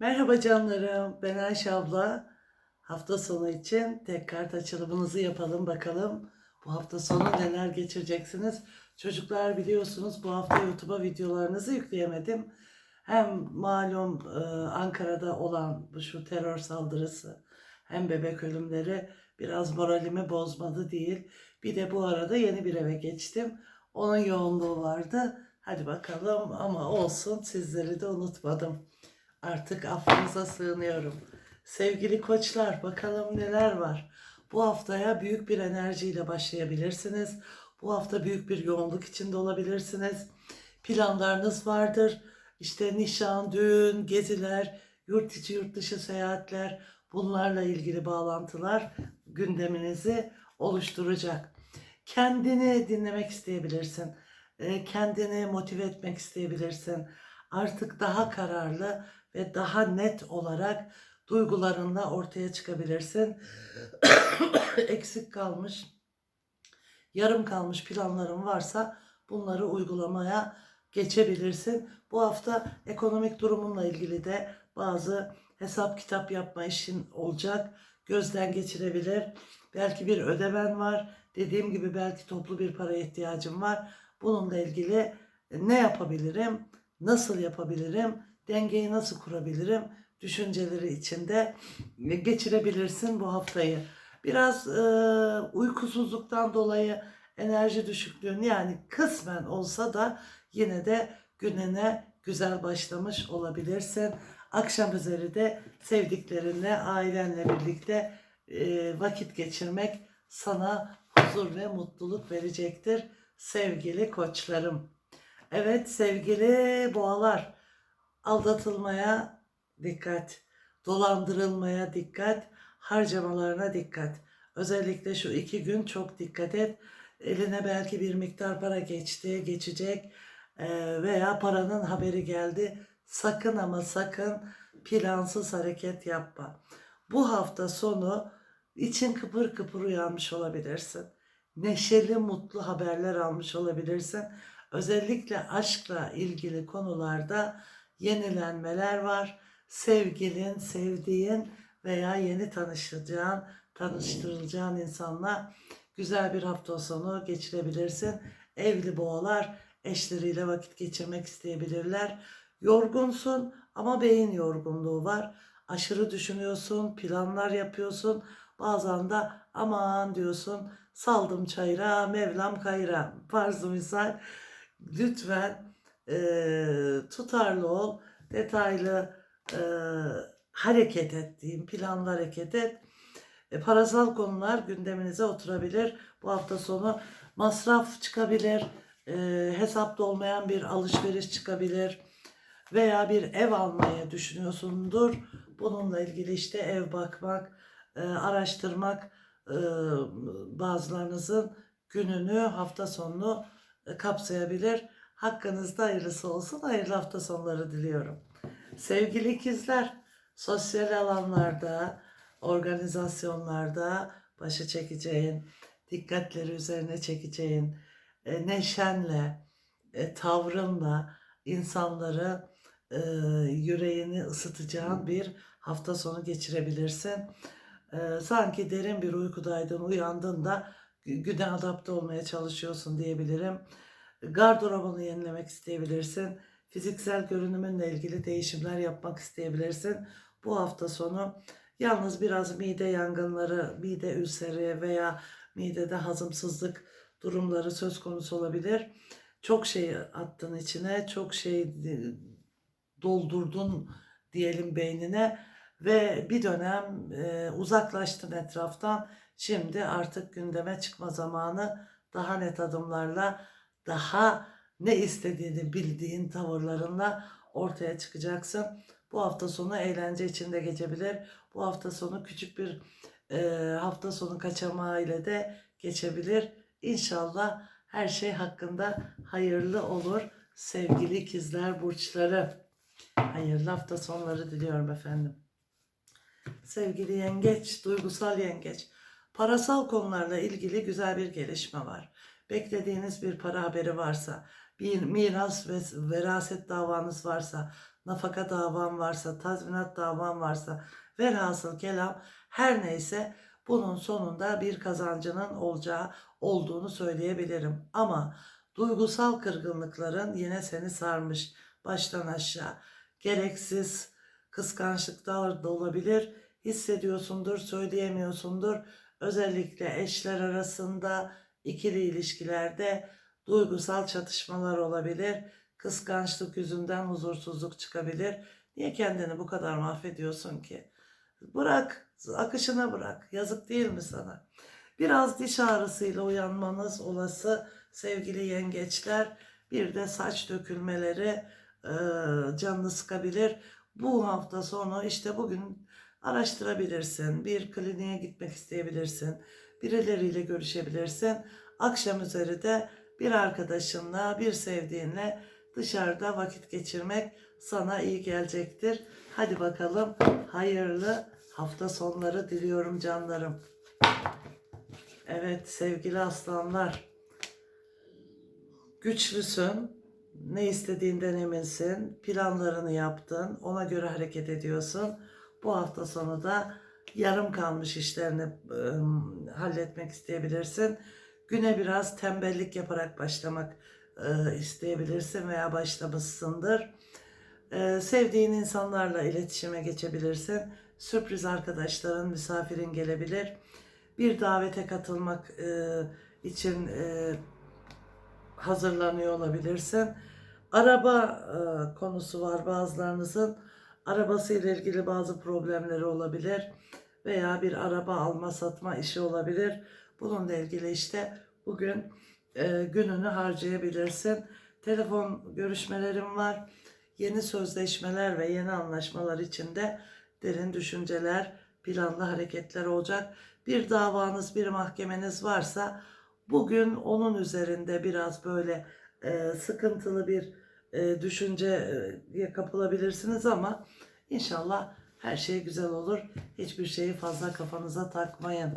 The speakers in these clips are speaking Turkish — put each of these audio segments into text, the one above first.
Merhaba canlarım, ben Ayşe abla. Hafta sonu için tek kart açılımınızı yapalım bakalım. Bu hafta sonu neler geçireceksiniz? Çocuklar biliyorsunuz bu hafta YouTube'a videolarınızı yükleyemedim. Hem malum e, Ankara'da olan bu şu terör saldırısı hem bebek ölümleri biraz moralimi bozmadı değil. Bir de bu arada yeni bir eve geçtim. Onun yoğunluğu vardı. Hadi bakalım ama olsun sizleri de unutmadım. Artık affınıza sığınıyorum. Sevgili koçlar bakalım neler var. Bu haftaya büyük bir enerjiyle başlayabilirsiniz. Bu hafta büyük bir yoğunluk içinde olabilirsiniz. Planlarınız vardır. İşte nişan, düğün, geziler, yurt içi yurt dışı seyahatler bunlarla ilgili bağlantılar gündeminizi oluşturacak. Kendini dinlemek isteyebilirsin. Ee, Kendini motive etmek isteyebilirsin. Artık daha kararlı ve daha net olarak duygularınla ortaya çıkabilirsin. Eksik kalmış, yarım kalmış planların varsa bunları uygulamaya geçebilirsin. Bu hafta ekonomik durumunla ilgili de bazı hesap kitap yapma işin olacak. Gözden geçirebilir. Belki bir ödemen var. Dediğim gibi belki toplu bir paraya ihtiyacım var. Bununla ilgili ne yapabilirim? Nasıl yapabilirim? Dengeyi nasıl kurabilirim? Düşünceleri içinde geçirebilirsin bu haftayı. Biraz e, uykusuzluktan dolayı enerji düşüklüğün yani kısmen olsa da yine de gününe güzel başlamış olabilirsin. Akşam üzeri de sevdiklerinle, ailenle birlikte e, vakit geçirmek sana huzur ve mutluluk verecektir sevgili koçlarım. Evet sevgili boğalar aldatılmaya dikkat, dolandırılmaya dikkat, harcamalarına dikkat. Özellikle şu iki gün çok dikkat et. Eline belki bir miktar para geçti, geçecek eee, veya paranın haberi geldi. Sakın ama sakın plansız hareket yapma. Bu hafta sonu için kıpır kıpır uyanmış olabilirsin. Neşeli, mutlu haberler almış olabilirsin. Özellikle aşkla ilgili konularda yenilenmeler var. Sevgilin, sevdiğin veya yeni tanışacağın, tanıştırılacağın insanla güzel bir hafta sonu geçirebilirsin. Evli boğalar eşleriyle vakit geçirmek isteyebilirler. Yorgunsun ama beyin yorgunluğu var. Aşırı düşünüyorsun, planlar yapıyorsun. Bazen de aman diyorsun saldım çayıra, Mevlam kayra. Farzı misal lütfen eee, tutarlı ol, detaylı eee, hareket et diyeyim, planlı hareket et. E, parasal konular gündeminize oturabilir. Bu hafta sonu masraf çıkabilir, e, hesapta olmayan bir alışveriş çıkabilir veya bir ev almayı düşünüyorsundur. Bununla ilgili işte ev bakmak, e, araştırmak e, bazılarınızın gününü, hafta sonunu e, kapsayabilir. Hakkınızda hayırlısı olsun. Hayırlı hafta sonları diliyorum. Sevgili ikizler, sosyal alanlarda, organizasyonlarda başa çekeceğin, dikkatleri üzerine çekeceğin, e, neşenle, e, tavrınla insanları e, yüreğini ısıtacağın bir hafta sonu geçirebilirsin. E, sanki derin bir uykudaydın, uyandın da gü- güne adapte olmaya çalışıyorsun diyebilirim. Gardırobunu yenilemek isteyebilirsin. Fiziksel görünümünle ilgili değişimler yapmak isteyebilirsin. Bu hafta sonu yalnız biraz mide yangınları, mide ülseri veya midede hazımsızlık durumları söz konusu olabilir. Çok şey attın içine, çok şey doldurdun diyelim beynine ve bir dönem e, uzaklaştın etraftan. Şimdi artık gündeme çıkma zamanı daha net adımlarla, daha ne istediğini bildiğin tavırlarınla ortaya çıkacaksın. Bu hafta sonu eğlence içinde geçebilir. Bu hafta sonu küçük bir e, hafta sonu kaçamağı ile de geçebilir. İnşallah her şey hakkında hayırlı olur. Sevgili ikizler burçları. Hayırlı hafta sonları diliyorum efendim. Sevgili yengeç, duygusal yengeç. Parasal konularla ilgili güzel bir gelişme var. Beklediğiniz bir para haberi varsa, bir miras ve veraset davanız varsa, nafaka davan varsa, tazminat davan varsa, velhasıl kelam her neyse bunun sonunda bir kazancının olacağı olduğunu söyleyebilirim. Ama duygusal kırgınlıkların yine seni sarmış baştan aşağı. Gereksiz kıskançlıklar da olabilir. Hissediyorsundur, söyleyemiyorsundur. Özellikle eşler arasında, ikili ilişkilerde duygusal çatışmalar olabilir. Kıskançlık yüzünden huzursuzluk çıkabilir. Niye kendini bu kadar mahvediyorsun ki? Bırak, akışına bırak. Yazık değil mi sana? Biraz diş ağrısıyla uyanmanız olası sevgili yengeçler. Bir de saç dökülmeleri e, canını sıkabilir. Bu hafta sonu işte bugün araştırabilirsin. Bir kliniğe gitmek isteyebilirsin. Birileriyle görüşebilirsin. Akşam üzeri de bir arkadaşınla, bir sevdiğinle dışarıda vakit geçirmek sana iyi gelecektir. Hadi bakalım hayırlı hafta sonları diliyorum canlarım. Evet sevgili aslanlar. Güçlüsün. Ne istediğinden eminsin. Planlarını yaptın. Ona göre hareket ediyorsun. Bu hafta sonu da yarım kalmış işlerini ıı, halletmek isteyebilirsin. Güne biraz tembellik yaparak başlamak ıı, isteyebilirsin veya başlamışsındır. Ee, sevdiğin insanlarla iletişime geçebilirsin. Sürpriz arkadaşların, misafirin gelebilir. Bir davete katılmak ıı, için ıı, hazırlanıyor olabilirsin. Araba e, konusu var bazılarınızın. Arabasıyla ilgili bazı problemleri olabilir veya bir araba alma satma işi olabilir. Bununla ilgili işte bugün e, gününü harcayabilirsin. Telefon görüşmelerim var. Yeni sözleşmeler ve yeni anlaşmalar içinde derin düşünceler, planlı hareketler olacak. Bir davanız, bir mahkemeniz varsa bugün onun üzerinde biraz böyle e, sıkıntılı bir e, düşünceye kapılabilirsiniz ama inşallah her şey güzel olur. Hiçbir şeyi fazla kafanıza takmayın.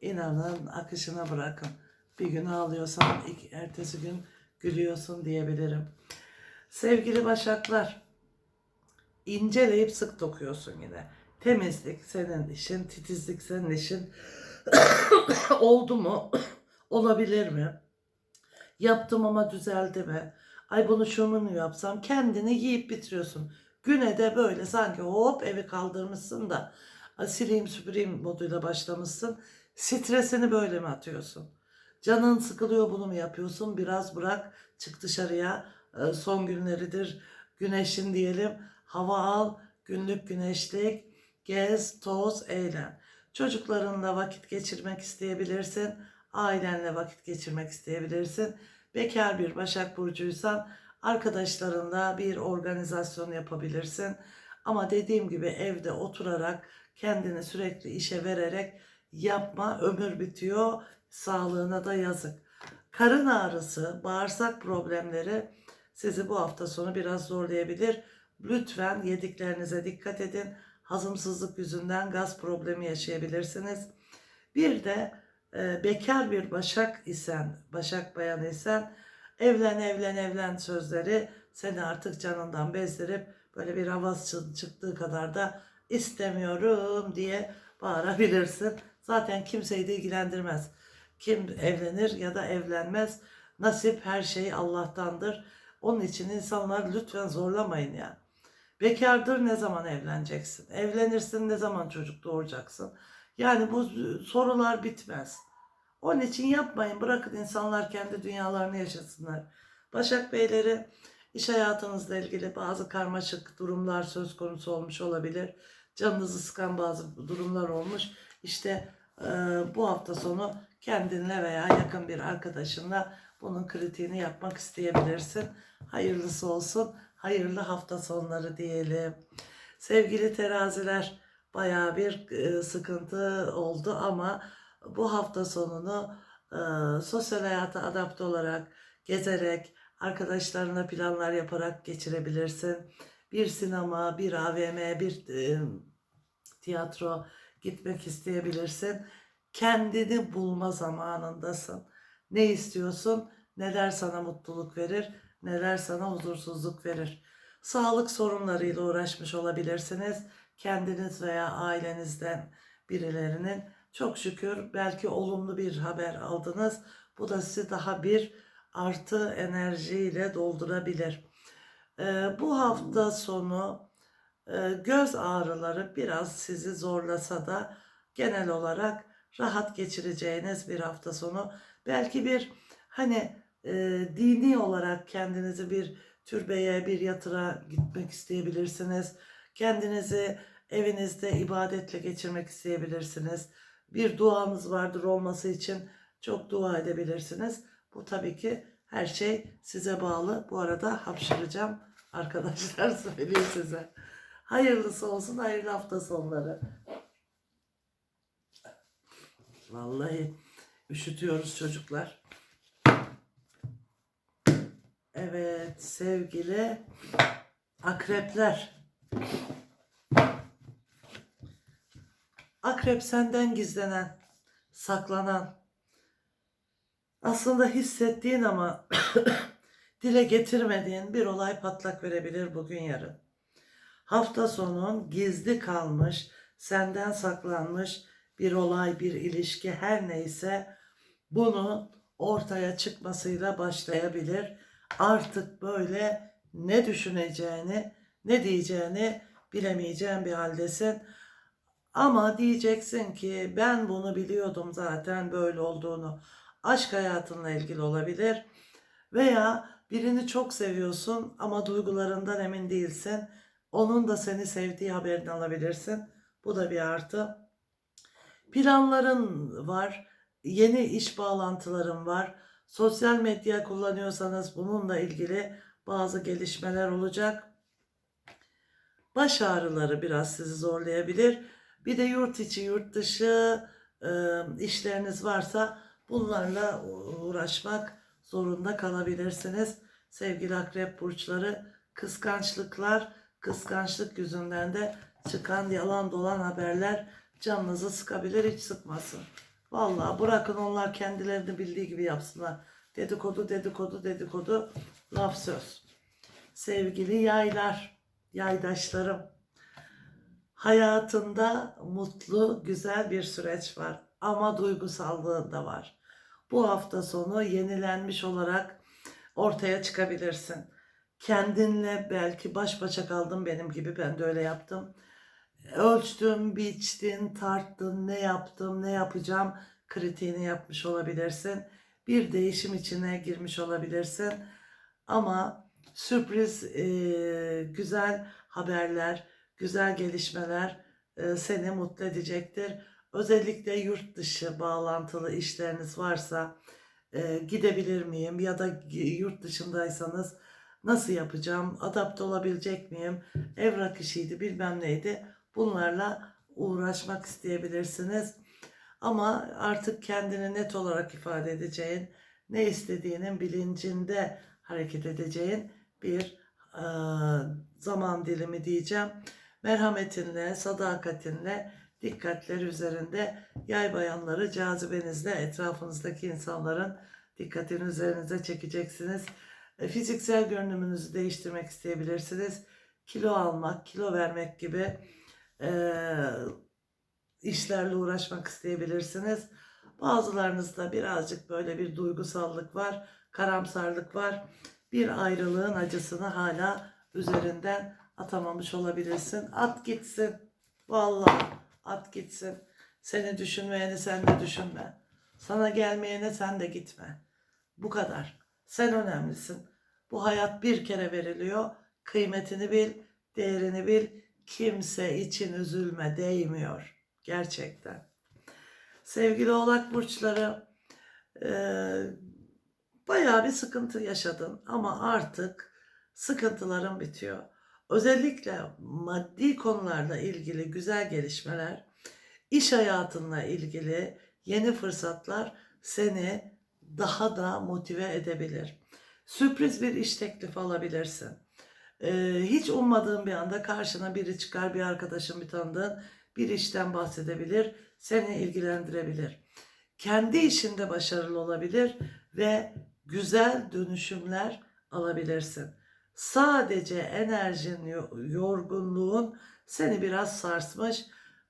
İnanın akışına bırakın. Bir gün ağlıyorsan ilk, ertesi gün gülüyorsun diyebilirim. Sevgili Başaklar, inceleyip sık dokuyorsun yine. Temizlik senin işin, titizlik senin işin. Oldu mu? Olabilir mi? Yaptım ama düzeldi mi? Ay bunu şunu yapsam? Kendini yiyip bitiriyorsun. Güne de böyle sanki hop evi kaldırmışsın da "Ay sileyim süpüreyim moduyla başlamışsın. Stresini böyle mi atıyorsun? Canın sıkılıyor bunu mu yapıyorsun? Biraz bırak çık dışarıya. Ee, Son günleridir güneşin diyelim. Hava al, günlük güneşlik, gez, toz, eğlen. Çocuklarınla vakit geçirmek isteyebilirsin. Ailenle vakit geçirmek isteyebilirsin. Bekar bir Başak Burcuysan arkadaşlarınla bir organizasyon yapabilirsin. Ama dediğim gibi evde oturarak kendini sürekli işe vererek yapma ömür bitiyor sağlığına da yazık. Karın ağrısı, bağırsak problemleri sizi bu hafta sonu biraz zorlayabilir. Lütfen yediklerinize dikkat edin. Hazımsızlık yüzünden gaz problemi yaşayabilirsiniz. Bir de e, bekar bir başak isen, başak bayanı isen evlen evlen evlen sözleri seni artık canından bezdirip böyle bir havası çıktığı kadar da istemiyorum diye bağırabilirsin. Zaten kimseyi de ilgilendirmez. Kim evlenir ya da evlenmez. Nasip her şey Allah'tandır. Onun için insanlar lütfen zorlamayın ya. Bekardır ne zaman evleneceksin? Evlenirsin ne zaman çocuk doğuracaksın? Yani bu sorular bitmez. Onun için yapmayın. Bırakın insanlar kendi dünyalarını yaşasınlar. Başak Beyleri iş hayatınızla ilgili bazı karmaşık durumlar söz konusu olmuş olabilir. Canınızı sıkan bazı durumlar olmuş. İşte e, bu hafta sonu kendinle veya yakın bir arkadaşınla bunun kritiğini yapmak isteyebilirsin. Hayırlısı olsun. Hayırlı hafta sonları diyelim. Sevgili teraziler bayağı bir e, sıkıntı oldu ama bu hafta sonunu e, sosyal hayata adapte olarak gezerek arkadaşlarına planlar yaparak geçirebilirsin. Bir sinema, bir AVM, bir e, tiyatro gitmek isteyebilirsin. Kendini bulma zamanındasın. Ne istiyorsun? Neler sana mutluluk verir? Neler sana huzursuzluk verir? Sağlık sorunlarıyla uğraşmış olabilirsiniz. Kendiniz veya ailenizden birilerinin çok şükür belki olumlu bir haber aldınız. Bu da sizi daha bir artı enerjiyle doldurabilir. Ee, bu hafta sonu e, göz ağrıları biraz sizi zorlasa da genel olarak rahat geçireceğiniz bir hafta sonu. Belki bir hani e, dini olarak kendinizi bir türbeye, bir yatıra gitmek isteyebilirsiniz. Kendinizi evinizde ibadetle geçirmek isteyebilirsiniz. Bir duanız vardır olması için çok dua edebilirsiniz. Bu tabii ki her şey size bağlı. Bu arada hapşıracağım arkadaşlar söyleyeyim size. Hayırlısı olsun, hayırlı hafta sonları. Vallahi üşütüyoruz çocuklar. Evet sevgili akrepler. Akrep senden gizlenen, saklanan, aslında hissettiğin ama dile getirmediğin bir olay patlak verebilir bugün yarın. Hafta sonun gizli kalmış, senden saklanmış bir olay, bir ilişki her neyse bunu ortaya çıkmasıyla başlayabilir. Artık böyle ne düşüneceğini, ne diyeceğini bilemeyeceğin bir haldesin. Ama diyeceksin ki ben bunu biliyordum zaten böyle olduğunu. Aşk hayatınla ilgili olabilir. Veya birini çok seviyorsun ama duygularından emin değilsin. Onun da seni sevdiği haberini alabilirsin. Bu da bir artı. Planların var. Yeni iş bağlantıların var. Sosyal medya kullanıyorsanız bununla ilgili bazı gelişmeler olacak. Baş ağrıları biraz sizi zorlayabilir. Bir de yurt içi, yurt dışı e, işleriniz varsa bunlarla uğraşmak zorunda kalabilirsiniz. Sevgili akrep burçları, kıskançlıklar, kıskançlık yüzünden de çıkan yalan dolan haberler canınızı sıkabilir, hiç sıkmasın. Vallahi bırakın onlar kendilerini bildiği gibi yapsınlar. Dedikodu, dedikodu, dedikodu, laf söz. Sevgili yaylar, yaydaşlarım. Hayatında mutlu, güzel bir süreç var ama duygusallığı da var. Bu hafta sonu yenilenmiş olarak ortaya çıkabilirsin. Kendinle belki baş başa kaldın benim gibi ben de öyle yaptım. Ölçtün, biçtin, tarttın, ne yaptım, ne yapacağım kritiğini yapmış olabilirsin. Bir değişim içine girmiş olabilirsin. Ama sürpriz, e, güzel haberler, güzel gelişmeler e, seni mutlu edecektir. Özellikle yurt dışı bağlantılı işleriniz varsa e, gidebilir miyim ya da yurt dışındaysanız nasıl yapacağım, adapte olabilecek miyim, evrak işiydi bilmem neydi bunlarla uğraşmak isteyebilirsiniz. Ama artık kendini net olarak ifade edeceğin, ne istediğinin bilincinde hareket edeceğin bir e, zaman dilimi diyeceğim. Merhametinle, sadakatinle, dikkatleri üzerinde yay bayanları cazibenizle etrafınızdaki insanların dikkatini üzerinize çekeceksiniz. E, fiziksel görünümünüzü değiştirmek isteyebilirsiniz. Kilo almak, kilo vermek gibi e, işlerle uğraşmak isteyebilirsiniz. Bazılarınızda birazcık böyle bir duygusallık var, karamsarlık var. Bir ayrılığın acısını hala üzerinden atamamış olabilirsin. At gitsin. Vallahi at gitsin. Seni düşünmeyeni sen de düşünme. Sana gelmeyene sen de gitme. Bu kadar. Sen önemlisin. Bu hayat bir kere veriliyor. Kıymetini bil, değerini bil. Kimse için üzülme, değmiyor. Gerçekten. Sevgili oğlak burçları, e, bayağı bir sıkıntı yaşadın ama artık sıkıntıların bitiyor. Özellikle maddi konularla ilgili güzel gelişmeler, iş hayatınla ilgili yeni fırsatlar seni daha da motive edebilir. Sürpriz bir iş teklifi alabilirsin. Ee, hiç ummadığın bir anda karşına biri çıkar, bir arkadaşın, bir tanıdığın bir işten bahsedebilir, seni ilgilendirebilir. Kendi işinde başarılı olabilir ve güzel dönüşümler alabilirsin. Sadece enerjin, yo- yorgunluğun seni biraz sarsmış.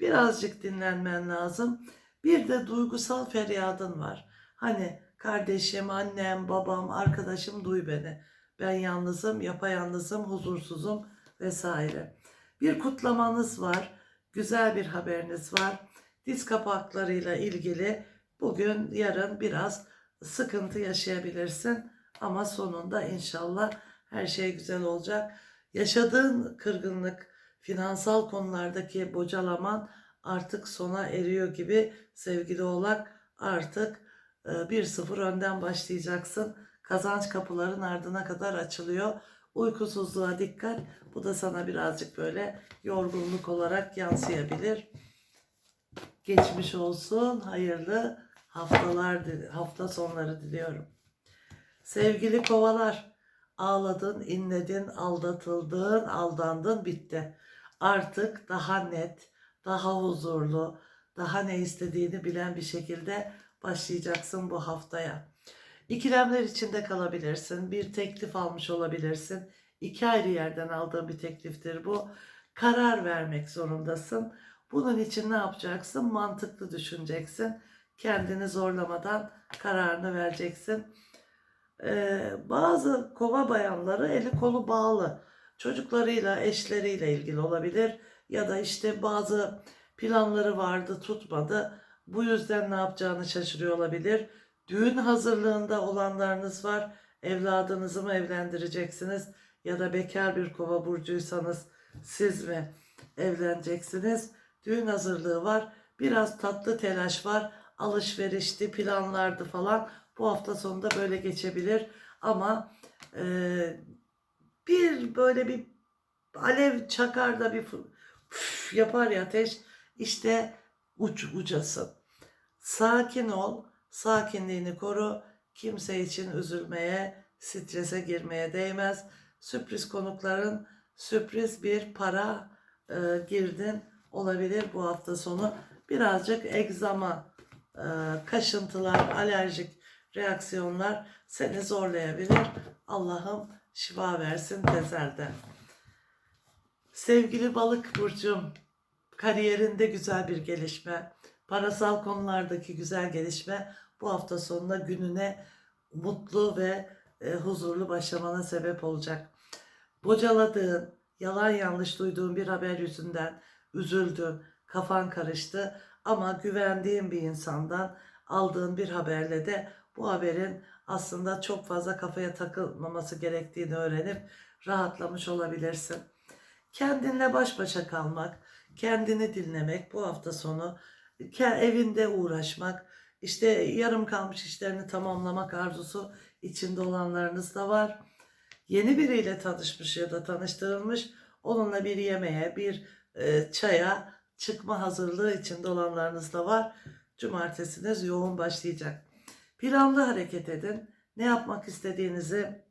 Birazcık dinlenmen lazım. Bir de duygusal feryadın var. Hani kardeşim, annem, babam, arkadaşım duy beni. Ben yalnızım, yapayalnızım, huzursuzum vesaire. Bir kutlamanız var. Güzel bir haberiniz var. Diz kapaklarıyla ilgili bugün, yarın biraz sıkıntı yaşayabilirsin. Ama sonunda inşallah her şey güzel olacak. Yaşadığın kırgınlık, finansal konulardaki bocalaman artık sona eriyor gibi sevgili oğlak artık e, 1-0 önden başlayacaksın. Kazanç kapıların ardına kadar açılıyor. Uykusuzluğa dikkat. Bu da sana birazcık böyle yorgunluk olarak yansıyabilir. Geçmiş olsun. Hayırlı haftalar, hafta sonları diliyorum. Sevgili kovalar, ağladın, inledin, aldatıldın, aldandın, bitti. Artık daha net, daha huzurlu, daha ne istediğini bilen bir şekilde başlayacaksın bu haftaya. İkilemler içinde kalabilirsin. Bir teklif almış olabilirsin. İki ayrı yerden aldığın bir tekliftir bu. Karar vermek zorundasın. Bunun için ne yapacaksın? Mantıklı düşüneceksin. Kendini zorlamadan kararını vereceksin. Ee, bazı kova bayanları eli kolu bağlı. Çocuklarıyla, eşleriyle ilgili olabilir. Ya da işte bazı planları vardı, tutmadı. Bu yüzden ne yapacağını şaşırıyor olabilir. Düğün hazırlığında olanlarınız var. Evladınızı mı evlendireceksiniz? Ya da bekar bir kova burcuysanız siz mi evleneceksiniz? Düğün hazırlığı var. Biraz tatlı telaş var. Alışverişti, planlardı falan. Bu hafta sonunda böyle geçebilir. Ama e, bir böyle bir alev çakar da bir fı- üf yapar ya ateş. İşte uç ucasın. Sakin ol. Sakinliğini koru. Kimse için üzülmeye, strese girmeye değmez. Sürpriz konukların sürpriz bir para e, girdin olabilir bu hafta sonu. Birazcık egzama, e, kaşıntılar, alerjik reaksiyonlar seni zorlayabilir. Allah'ım şifa versin tezelden. Sevgili balık burcum, kariyerinde güzel bir gelişme, parasal konulardaki güzel gelişme bu hafta sonunda gününe mutlu ve e, huzurlu başlamana sebep olacak. Bocaladığın, yalan yanlış duyduğun bir haber yüzünden üzüldün, kafan karıştı ama güvendiğin bir insandan aldığın bir haberle de bu haberin aslında çok fazla kafaya takılmaması gerektiğini öğrenip rahatlamış olabilirsin. Kendinle baş başa kalmak, kendini dinlemek bu hafta sonu, evinde uğraşmak, işte yarım kalmış işlerini tamamlamak arzusu içinde olanlarınız da var. Yeni biriyle tanışmış ya da tanıştırılmış, onunla bir yemeğe, bir e, çaya çıkma hazırlığı içinde olanlarınız da var. Cumartesiniz yoğun başlayacak. Planlı hareket edin. Ne yapmak istediğinizi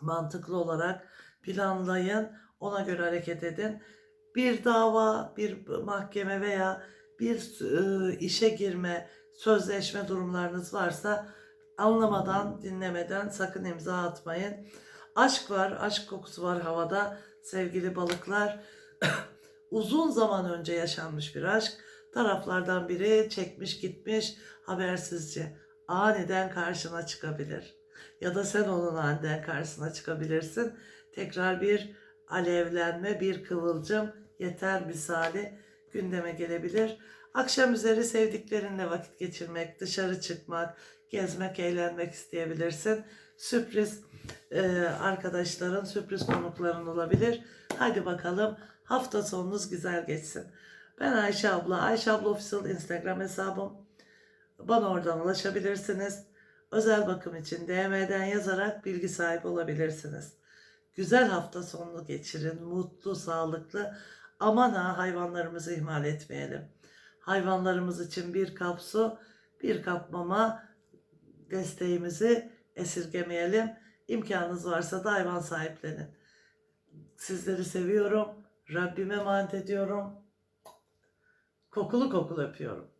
mantıklı olarak planlayın. Ona göre hareket edin. Bir dava, bir mahkeme veya bir e, işe girme, sözleşme durumlarınız varsa anlamadan, dinlemeden sakın imza atmayın. Aşk var, aşk kokusu var havada sevgili balıklar. Uzun zaman önce yaşanmış bir aşk. Taraflardan biri çekmiş gitmiş habersizce. Aniden karşına çıkabilir. Ya da sen onun aniden karşısına çıkabilirsin. Tekrar bir alevlenme, bir kıvılcım yeter misali gündeme gelebilir. Akşam üzeri sevdiklerinle vakit geçirmek, dışarı çıkmak, gezmek, eğlenmek isteyebilirsin. Sürpriz e, arkadaşların, sürpriz konukların olabilir. Hadi bakalım hafta sonunuz güzel geçsin. Ben Ayşe abla, Ayşe abla official Instagram hesabım. Bana oradan ulaşabilirsiniz. Özel bakım için DM'den yazarak bilgi sahibi olabilirsiniz. Güzel hafta sonunu geçirin. Mutlu, sağlıklı. Aman ha hayvanlarımızı ihmal etmeyelim. Hayvanlarımız için bir kap su, bir kap mama desteğimizi esirgemeyelim. İmkanınız varsa da hayvan sahiplenin. Sizleri seviyorum. Rabbime emanet ediyorum. Kokulu kokulu öpüyorum.